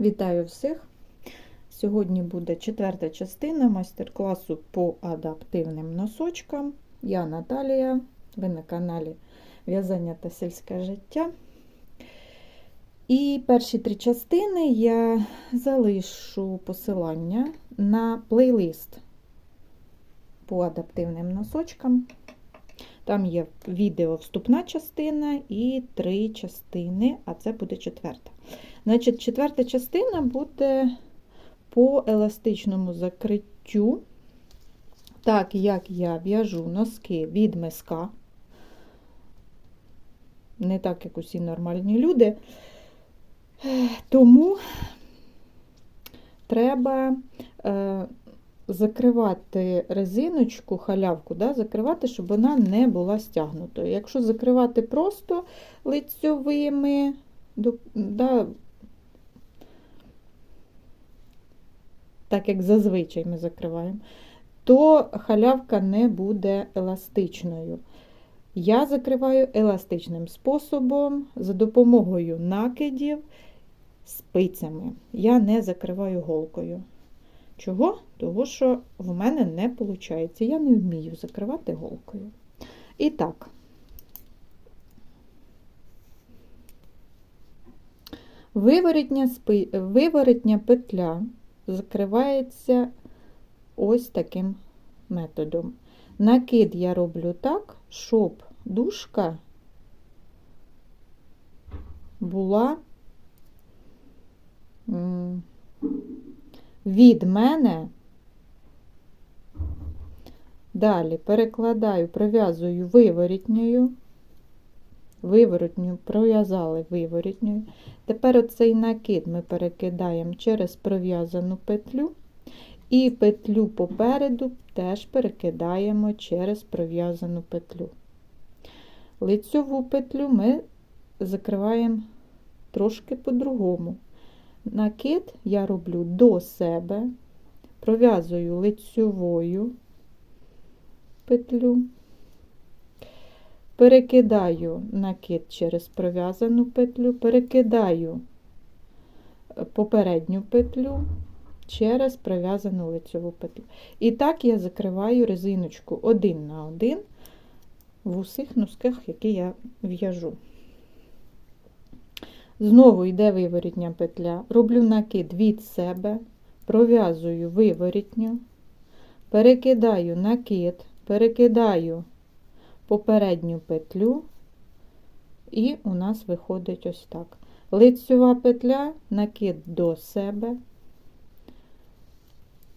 Вітаю всіх! Сьогодні буде четверта частина майстер-класу по адаптивним носочкам. Я Наталія, ви на каналі В'язання та сільське життя. І перші три частини я залишу посилання на плейлист по адаптивним носочкам. Там є відео вступна частина і три частини, а це буде четверта. Значить, четверта частина буде по еластичному закриттю, так як я в'яжу носки від миска, не так, як усі нормальні люди. Тому треба е, закривати резиночку, халявку, да, закривати, щоб вона не була стягнутою. Якщо закривати просто лицьовими, да, так як зазвичай ми закриваємо, то халявка не буде еластичною. Я закриваю еластичним способом за допомогою накидів спицями. Я не закриваю голкою. Чого? Того, що в мене не виходить. Я не вмію закривати голкою. І так, виворотня, спи... виворотня петля закривається ось таким методом. Накид я роблю так, щоб дужка була від мене. Далі перекладаю, пров'язую виворітньою, виворотню пров'язали виворітньою. Тепер оцей накид ми перекидаємо через пров'язану петлю, і петлю попереду теж перекидаємо через пров'язану петлю. Лицьову петлю ми закриваємо трошки по-другому. Накид я роблю до себе, пров'язую лицьовою петлю, перекидаю накид через пров'язану петлю, перекидаю попередню петлю через пров'язану лицьову петлю. І так я закриваю резиночку один на один в усіх носках, які я в'яжу. Знову йде виворітня петля, роблю накид від себе, пров'язую виворітню, перекидаю накид, перекидаю попередню петлю, і у нас виходить ось так. Лицьова петля, накид до себе,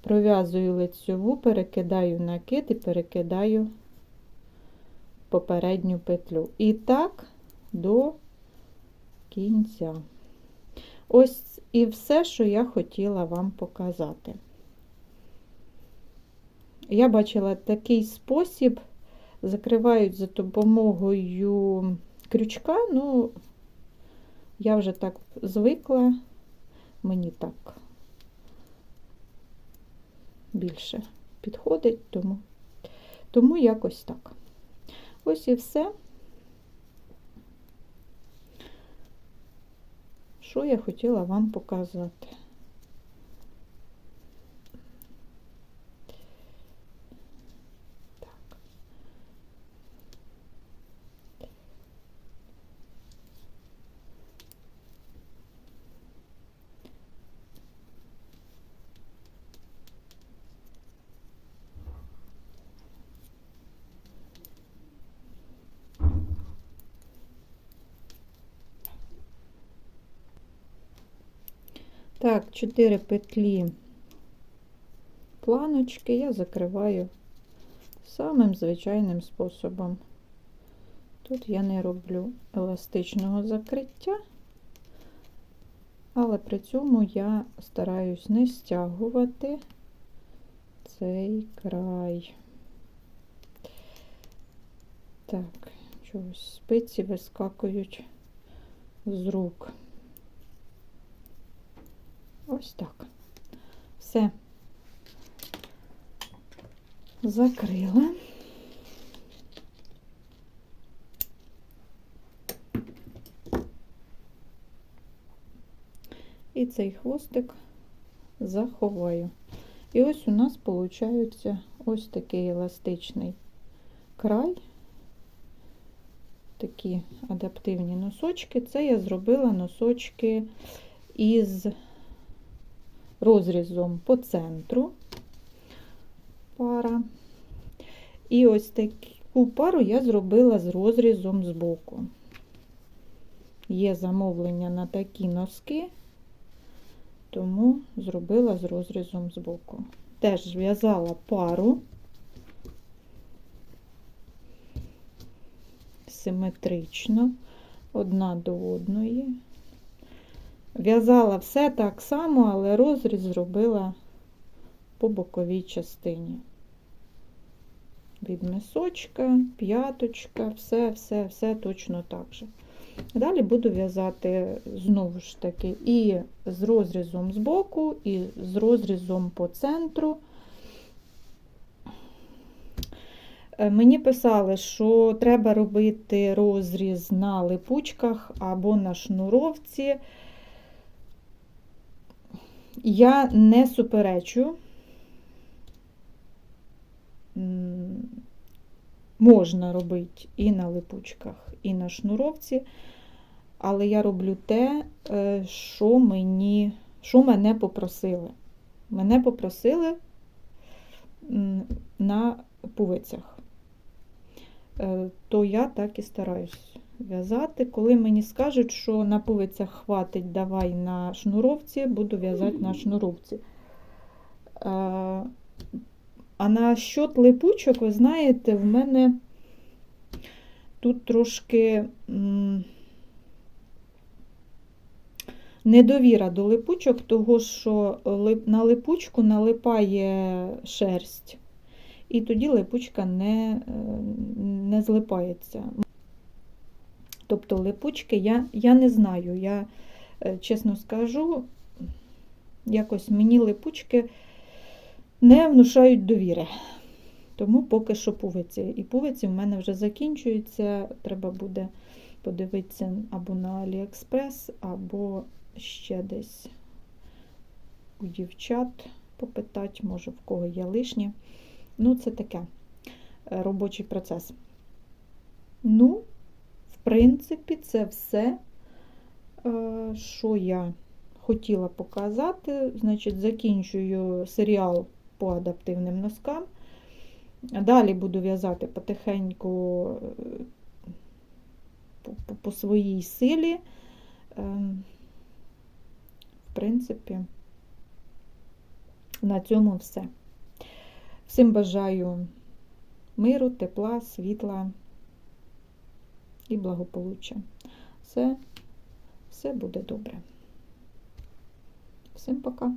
пров'язую лицьову, перекидаю накид і перекидаю попередню петлю. І так до кінця. Ось і все, що я хотіла вам показати. Я бачила такий спосіб, закривають за допомогою крючка, ну, я вже так звикла, мені так більше підходить, тому, тому якось так. Ось і все. що я хотіла вам показати. Так, 4 петлі планочки я закриваю самим звичайним способом. Тут я не роблю еластичного закриття, але при цьому я стараюсь не стягувати цей край. Так, чогось спиці вискакують з рук. Ось так. Все закрила. І цей хвостик заховаю. І ось у нас виходить ось такий еластичний край, такі адаптивні носочки. Це я зробила носочки із розрізом по центру пара. І ось таку пару я зробила з розрізом збоку. Є замовлення на такі носки, тому зробила з розрізом збоку. Теж зв'язала пару симетрично, одна до одної. В'язала все так само, але розріз зробила по боковій частині. Від мисочка, п'яточка, все, все, все точно так же. Далі буду в'язати знову ж таки і з розрізом з боку, і з розрізом по центру. Е, Мені писали, що треба робити розріз на липучках або на шнуровці. Я не суперечу. Можна робити і на липучках, і на шнуровці, але я роблю те, е, що мені, що мене попросили. Мене попросили на пувицях. Е, то я так і стараюсь в'язати. Коли мені скажуть, що на пувицях хватить, давай на шнуровці, буду в'язати на шнуровці. Е, а на щот липучок, ви знаєте, в мене тут трошки недовіра до липучок, того що на липучку налипає шерсть, і тоді липучка не, не злипається. Тобто липучки я, я не знаю, я чесно скажу, якось мені липучки не внушають довіри. Тому поки що пувиці. І пувиці в мене вже закінчуються. Треба буде подивитися або на Аліекспрес, або ще десь у дівчат попитати, може, в кого є лишні. Ну, це таке е, робочий процес. Ну, принципі, це все, е, що я хотіла показати. Значить, закінчую серіал по адаптивним носкам. Далі буду в'язати потихеньку е, по, своїй силі. Ем, в принципі, на цьому все. Всім бажаю миру, тепла, світла і благополуччя. Все, все буде добре. Всім пока!